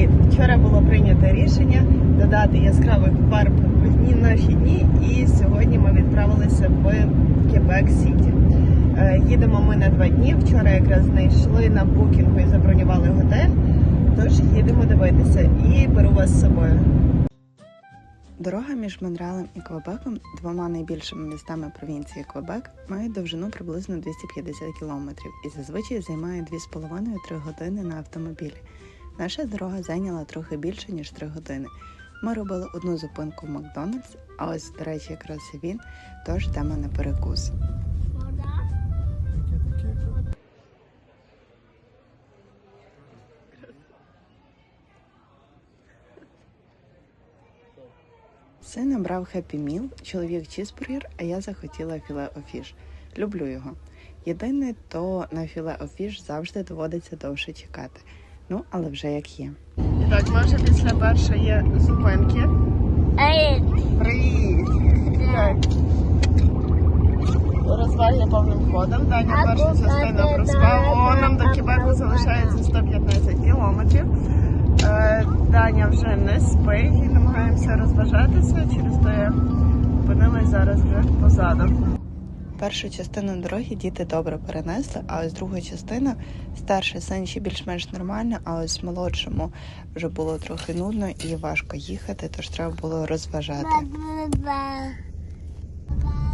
Привіт! Вчора було прийнято рішення додати яскравих фарб в наші дні, і сьогодні ми відправилися в Кебек Сіті. Їдемо ми на два дні. Вчора якраз знайшли на букінгу і забронювали готель. Тож їдемо дивитися і беру вас з собою. Дорога між Монреалем і Квебеком, двома найбільшими містами провінції Квебек, має довжину приблизно 250 кілометрів і зазвичай займає 2,5-3 години на автомобілі. Наша дорога зайняла трохи більше ніж 3 години. Ми робили одну зупинку в Макдональдс, а ось, до речі, якраз і він, тож йдемо на перекус. Син обрав Happy Meal, чоловік чізбургер, а я захотіла філе офіш. Люблю його. Єдине, то на філе офіш завжди доводиться довше чекати. Ну, але вже як є. Так, ми вже після першої зупинки. Привіт! Розваги повним ходом. Даня перша частина проспав. О, нам до Кібеку залишається 115 кілометрів. Е, Даня вже не спить і намагаємося розважатися. Через я опинилась зараз вже позаду. Першу частину дороги діти добре перенесли, а ось друга частина старший син ще більш-менш нормально, а ось молодшому вже було трохи нудно і важко їхати, тож треба було розважати.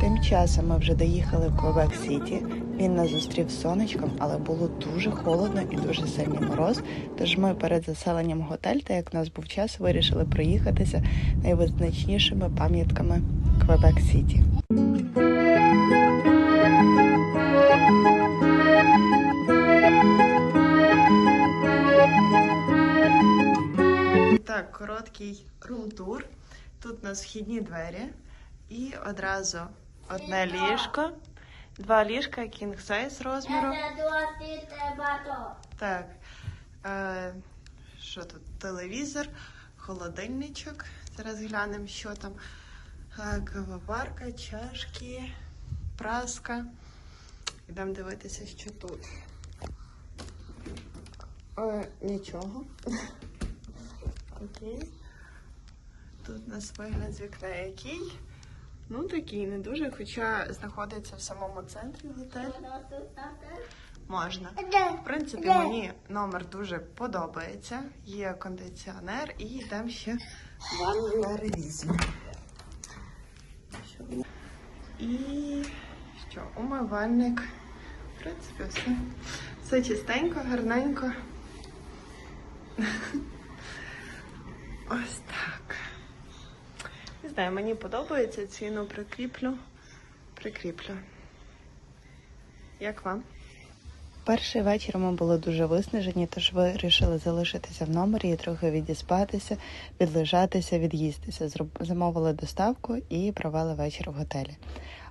Тим часом ми вже доїхали в Квебек Сіті. Він нас зустрів сонечком, але було дуже холодно і дуже сильний мороз. Тож ми перед заселенням готель, та як в нас був час, вирішили проїхатися найвизначнішими пам'ятками Квебек Сіті. Так, короткий рум-тур. Тут у нас вхідні двері і одразу одне ліжко, два ліжка, king size розміру. Так. Е, що тут? Телевізор, холодильничок. Зараз глянемо, що там. Кавоварка, чашки, праска. Ідемо дивитися, що тут. Е, нічого. Окей. Тут у нас вигляд з який. Ну, такий не дуже, хоча знаходиться в самому центрі готель. Можна. В принципі, мені номер дуже подобається. Є кондиціонер і йдемо ще ванну на. І що? Умивальник. В принципі, все. Все чистенько, гарненько. Ось так. Не знаю, мені подобається ціну прикріплю. Прикріплю. Як вам? Перший вечір ми були дуже виснажені, тож вирішили залишитися в номері і трохи відіспатися, відлежатися, від'їстися. Замовили доставку і провели вечір в готелі.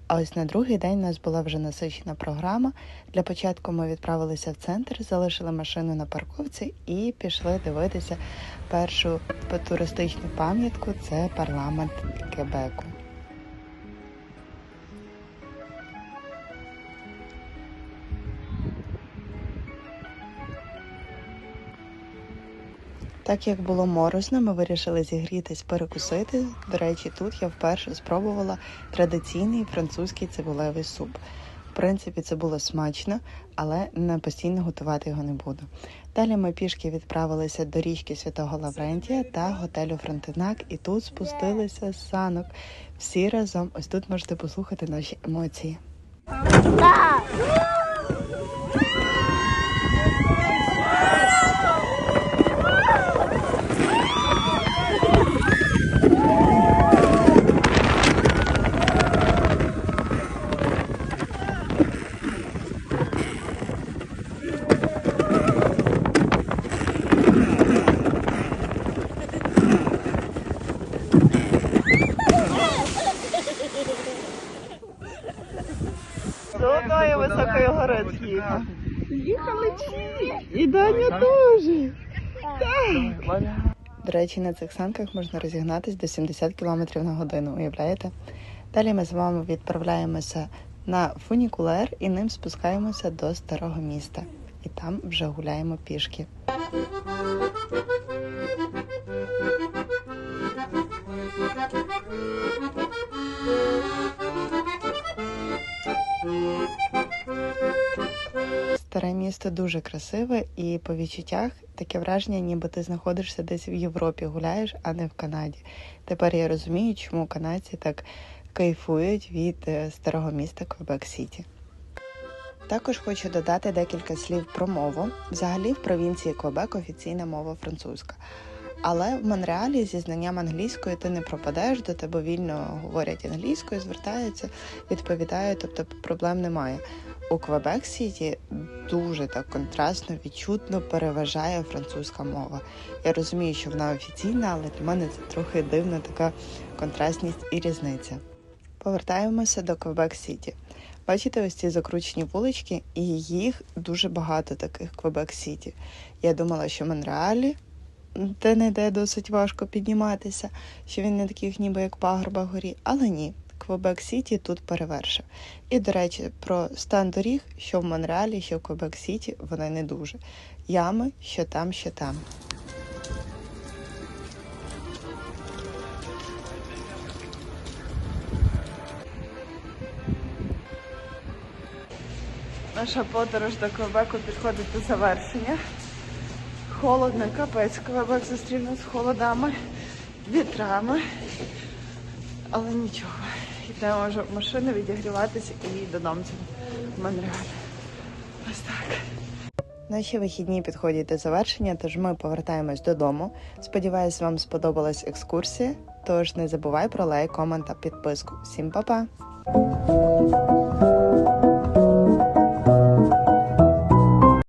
А ось на другий день у нас була вже насичена програма. Для початку ми відправилися в центр, залишили машину на парковці і пішли дивитися першу туристичну пам'ятку це парламент Кебеку. Так як було морозно, ми вирішили зігрітись, перекусити. До речі, тут я вперше спробувала традиційний французький цибулевий суп. В принципі, це було смачно, але не постійно готувати його не буду. Далі ми пішки відправилися до річки Святого Лаврентія та готелю Фронтенак, і тут спустилися з санок. Всі разом. Ось тут можете послухати наші емоції. До гори. Їхали всі. І Даня теж. Так. До речі, на цих санках можна розігнатись до 70 км на годину, уявляєте? Далі ми з вами відправляємося на фунікулер і ним спускаємося до старого міста. І там вже гуляємо пішки. Місто дуже красиве і по відчуттях таке враження, ніби ти знаходишся десь в Європі, гуляєш, а не в Канаді. Тепер я розумію, чому канадці так кайфують від е, старого міста Квебек Сіті. Також хочу додати декілька слів про мову. Взагалі, в провінції Квебек офіційна мова французька. Але в Монреалі зі знанням англійської ти не пропадеш, до тебе вільно говорять англійською, звертаються, відповідають, тобто проблем немає. У Квебек Сіті дуже так контрастно, відчутно переважає французька мова. Я розумію, що вона офіційна, але для мене це трохи дивна така контрастність і різниця. Повертаємося до Квебек Сіті. Бачите, ось ці закручені вулички, і їх дуже багато таких Квебек Сіті. Я думала, що в Монреалі, де не йде досить важко підніматися, що він не такий ніби як пагорба горі, але ні. Квебек Сіті тут перевершив. І, до речі, про стан доріг, що в Монреалі, що в Квебек Сіті, вони не дуже. Ями, що там, що там. Наша подорож до Квебеку підходить до завершення. Холодно, капець. Квебек зустрів нас холодами, вітрами. Але нічого. Йдемо вже в машину відігріватися і додому в Монреаль. Ось так. Наші вихідні підходять до завершення, тож ми повертаємось додому. Сподіваюсь, вам сподобалась екскурсія. Тож не забувай про лайк, комент та підписку. Всім па-па!